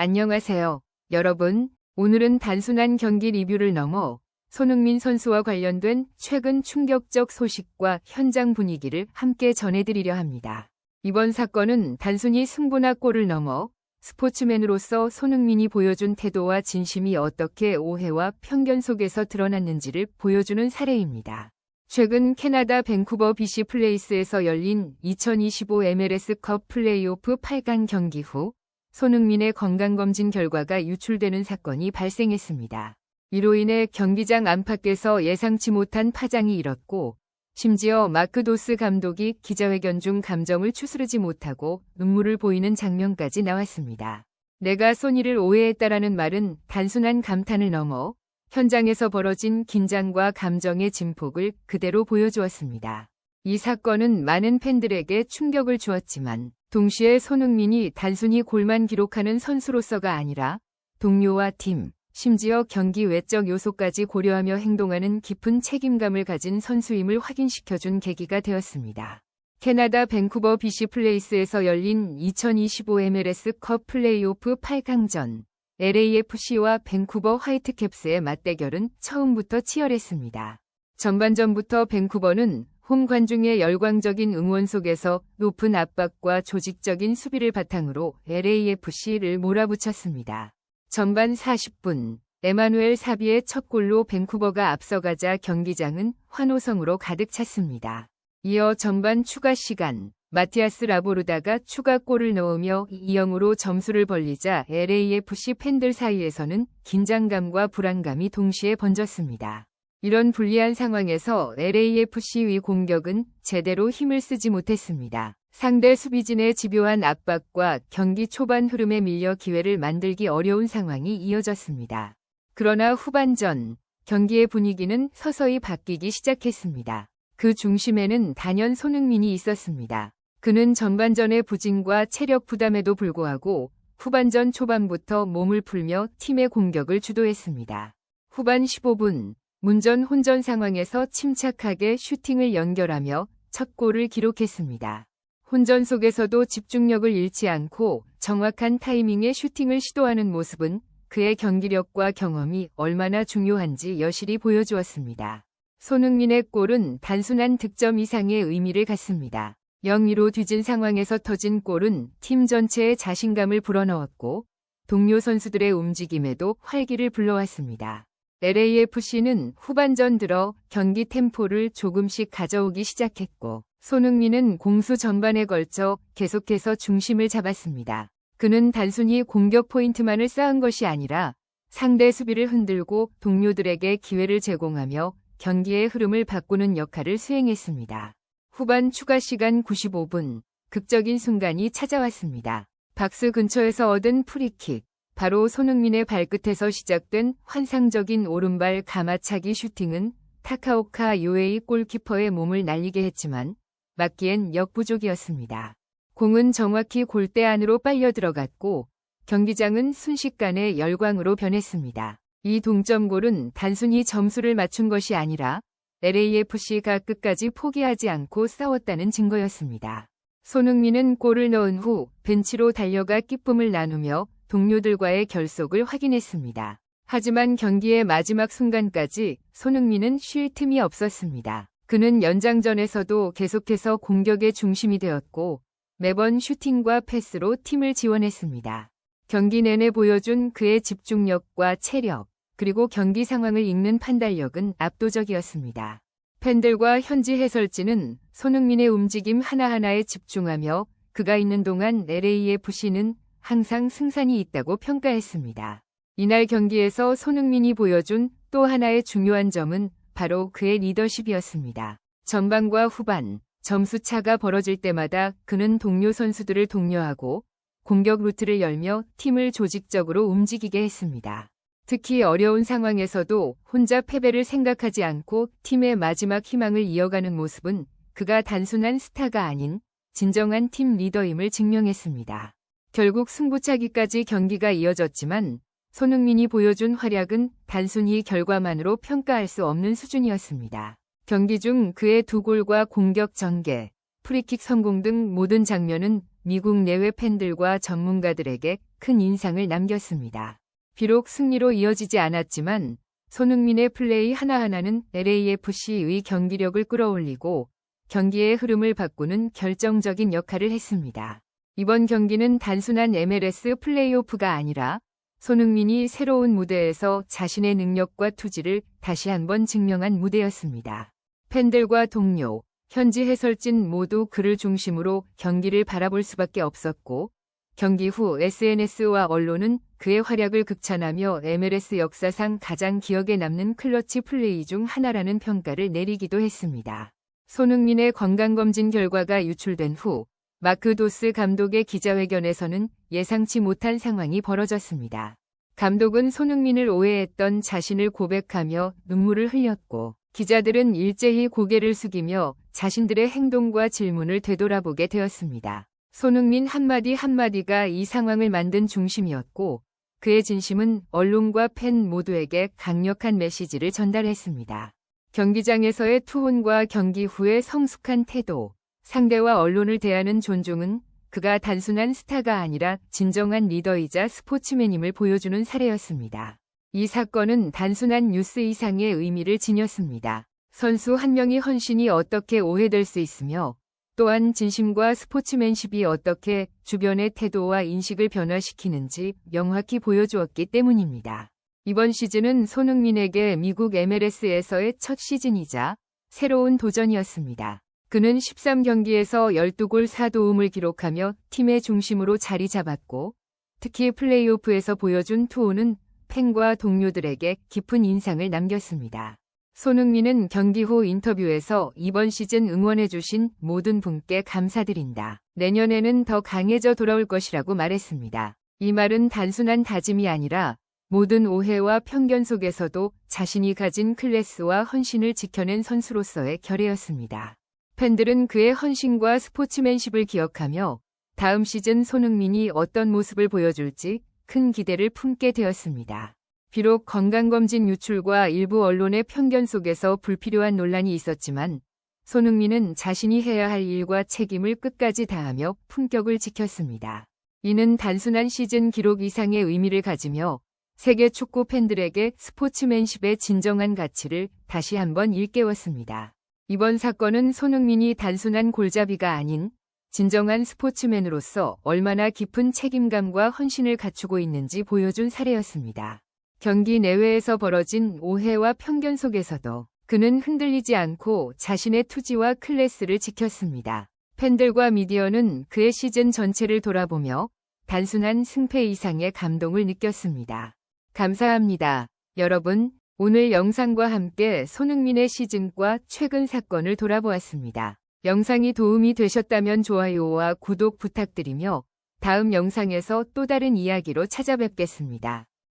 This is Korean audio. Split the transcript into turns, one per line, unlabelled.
안녕하세요. 여러분, 오늘은 단순한 경기 리뷰를 넘어 손흥민 선수와 관련된 최근 충격적 소식과 현장 분위기를 함께 전해드리려 합니다. 이번 사건은 단순히 승부나 골을 넘어 스포츠맨으로서 손흥민이 보여준 태도와 진심이 어떻게 오해와 편견 속에서 드러났는지를 보여주는 사례입니다. 최근 캐나다 밴쿠버 BC 플레이스에서 열린 2025 MLS컵 플레이오프 8강 경기 후 손흥민의 건강검진 결과가 유출되는 사건이 발생했습니다. 이로 인해 경기장 안팎에서 예상치 못한 파장이 일었고 심지어 마크 도스 감독이 기자회견 중 감정을 추스르지 못하고 눈물을 보이는 장면까지 나왔습니다. 내가 소니를 오해했다라는 말은 단순한 감탄을 넘어 현장에서 벌어진 긴장과 감정의 증폭을 그대로 보여주었습니다. 이 사건은 많은 팬들에게 충격을 주었지만 동시에 손흥민이 단순히 골만 기록하는 선수로서가 아니라 동료와 팀, 심지어 경기 외적 요소까지 고려하며 행동하는 깊은 책임감을 가진 선수임을 확인시켜준 계기가 되었습니다. 캐나다 밴쿠버 BC 플레이스에서 열린 2025 MLS 컵 플레이오프 8강전 LAFC와 밴쿠버 화이트캡스의 맞대결은 처음부터 치열했습니다. 전반전부터 밴쿠버는 홈 관중의 열광적인 응원 속에서 높은 압박과 조직적인 수비를 바탕으로 LAFC를 몰아붙였습니다. 전반 40분 에마누엘 사비의 첫 골로 밴쿠버가 앞서가자 경기장은 환호성으로 가득 찼습니다. 이어 전반 추가 시간 마티아스 라보르다가 추가 골을 넣으며 2-0으로 점수를 벌리자 LAFC 팬들 사이에서는 긴장감과 불안감이 동시에 번졌습니다. 이런 불리한 상황에서 LAFC의 공격은 제대로 힘을 쓰지 못했습니다. 상대 수비진의 집요한 압박과 경기 초반 흐름에 밀려 기회를 만들기 어려운 상황이 이어졌습니다. 그러나 후반전 경기의 분위기는 서서히 바뀌기 시작했습니다. 그 중심에는 단연 손흥민이 있었습니다. 그는 전반전의 부진과 체력 부담에도 불구하고 후반전 초반부터 몸을 풀며 팀의 공격을 주도했습니다. 후반 15분 문전 혼전 상황에서 침착하게 슈팅을 연결하며 첫 골을 기록했습니다. 혼전 속에서도 집중력을 잃지 않고 정확한 타이밍에 슈팅을 시도하는 모습은 그의 경기력과 경험이 얼마나 중요한지 여실히 보여주었습니다. 손흥민의 골은 단순한 득점 이상의 의미를 갖습니다. 0-2로 뒤진 상황에서 터진 골은 팀 전체의 자신감을 불어넣었고 동료 선수들의 움직임에도 활기를 불러왔습니다. LAFC는 후반전 들어 경기 템포를 조금씩 가져오기 시작했고 손흥민은 공수 전반에 걸쳐 계속해서 중심을 잡았습니다. 그는 단순히 공격 포인트만을 쌓은 것이 아니라 상대 수비를 흔들고 동료들에게 기회를 제공하며 경기의 흐름을 바꾸는 역할을 수행했습니다. 후반 추가 시간 95분 극적인 순간이 찾아왔습니다. 박스 근처에서 얻은 프리킥 바로 손흥민의 발끝에서 시작된 환상적인 오른발 가마차기 슈팅은 타카오카 요에이 골키퍼의 몸을 날리게 했지만 맞기엔 역부족이었습니다. 공은 정확히 골대 안으로 빨려 들어갔고 경기장은 순식간에 열광으로 변했습니다. 이 동점골은 단순히 점수를 맞춘 것이 아니라 LAFC가 끝까지 포기하지 않고 싸웠다는 증거였습니다. 손흥민은 골을 넣은 후 벤치로 달려가 기쁨을 나누며 동료들과의 결속을 확인했습니다. 하지만 경기의 마지막 순간까지 손흥민은 쉴 틈이 없었습니다. 그는 연장전에서도 계속해서 공격의 중심이 되었고 매번 슈팅과 패스로 팀을 지원했습니다. 경기 내내 보여준 그의 집중력과 체력, 그리고 경기 상황을 읽는 판단력은 압도적이었습니다. 팬들과 현지 해설진은 손흥민의 움직임 하나하나에 집중하며 그가 있는 동안 LAFC는 항상 승산이 있다고 평가했습니다. 이날 경기에서 손흥민이 보여준 또 하나의 중요한 점은 바로 그의 리더십이었습니다. 전반과 후반, 점수 차가 벌어질 때마다 그는 동료 선수들을 독려하고 공격 루트를 열며 팀을 조직적으로 움직이게 했습니다. 특히 어려운 상황에서도 혼자 패배를 생각하지 않고 팀의 마지막 희망을 이어가는 모습은 그가 단순한 스타가 아닌 진정한 팀 리더임을 증명했습니다. 결국 승부차기까지 경기가 이어졌지만 손흥민이 보여준 활약은 단순히 결과만으로 평가할 수 없는 수준이었습니다. 경기 중 그의 두 골과 공격 전개, 프리킥 성공 등 모든 장면은 미국 내외 팬들과 전문가들에게 큰 인상을 남겼습니다. 비록 승리로 이어지지 않았지만 손흥민의 플레이 하나하나는 LAFC의 경기력을 끌어올리고 경기의 흐름을 바꾸는 결정적인 역할을 했습니다. 이번 경기는 단순한 MLS 플레이오프가 아니라 손흥민이 새로운 무대에서 자신의 능력과 투지를 다시 한번 증명한 무대였습니다. 팬들과 동료, 현지 해설진 모두 그를 중심으로 경기를 바라볼 수밖에 없었고 경기 후 SNS와 언론은 그의 활약을 극찬하며 MLS 역사상 가장 기억에 남는 클러치 플레이 중 하나라는 평가를 내리기도 했습니다. 손흥민의 건강검진 결과가 유출된 후 마크 도스 감독의 기자회견에서는 예상치 못한 상황이 벌어졌습니다. 감독은 손흥민을 오해했던 자신을 고백하며 눈물을 흘렸고 기자들은 일제히 고개를 숙이며 자신들의 행동과 질문을 되돌아보게 되었습니다. 손흥민 한마디 한마디가 이 상황을 만든 중심이었고 그의 진심은 언론과 팬 모두에게 강력한 메시지를 전달했습니다. 경기장에서의 투혼과 경기 후의 성숙한 태도, 상대와 언론을 대하는 존중은 그가 단순한 스타가 아니라 진정한 리더이자 스포츠맨임을 보여주는 사례였습니다. 이 사건은 단순한 뉴스 이상의 의미를 지녔습니다. 선수 한 명이 헌신이 어떻게 오해될 수 있으며 또한 진심과 스포츠맨십이 어떻게 주변의 태도와 인식을 변화시키는지 명확히 보여주었기 때문입니다. 이번 시즌은 손흥민에게 미국 MLS에서의 첫 시즌이자 새로운 도전이었습니다. 그는 13경기에서 12골 4도움을 기록하며 팀의 중심으로 자리 잡았고 특히 플레이오프에서 보여준 투호는 팬과 동료들에게 깊은 인상을 남겼습니다. 손흥민은 경기 후 인터뷰에서 이번 시즌 응원해주신 모든 분께 감사드린다. 내년에는 더 강해져 돌아올 것이라고 말했습니다. 이 말은 단순한 다짐이 아니라 모든 오해와 편견 속에서도 자신이 가진 클래스와 헌신을 지켜낸 선수로서의 결의였습니다. 팬들은 그의 헌신과 스포츠맨십을 기억하며 다음 시즌 손흥민이 어떤 모습을 보여줄지 큰 기대를 품게 되었습니다. 비록 건강검진 유출과 일부 언론의 편견 속에서 불필요한 논란이 있었지만 손흥민은 자신이 해야 할 일과 책임을 끝까지 다하며 품격을 지켰습니다. 이는 단순한 시즌 기록 이상의 의미를 가지며 세계 축구 팬들에게 스포츠맨십의 진정한 가치를 다시 한번 일깨웠습니다. 이번 사건은 손흥민이 단순한 골잡이가 아닌 진정한 스포츠맨으로서 얼마나 깊은 책임감과 헌신을 갖추고 있는지 보여준 사례였습니다. 경기 내외에서 벌어진 오해와 편견 속에서도 그는 흔들리지 않고 자신의 투지와 클래스를 지켰습니다. 팬들과 미디어는 그의 시즌 전체를 돌아보며 단순한 승패 이상의 감동을 느꼈습니다. 감사합니다. 여러분, 오늘 영상과 함께 손흥민의 시즌과 최근 사건을 돌아보았습니다. 영상이 도움이 되셨다면 좋아요와 구독 부탁드리며 다음 영상에서 또 다른 이야기로 찾아뵙겠습니다.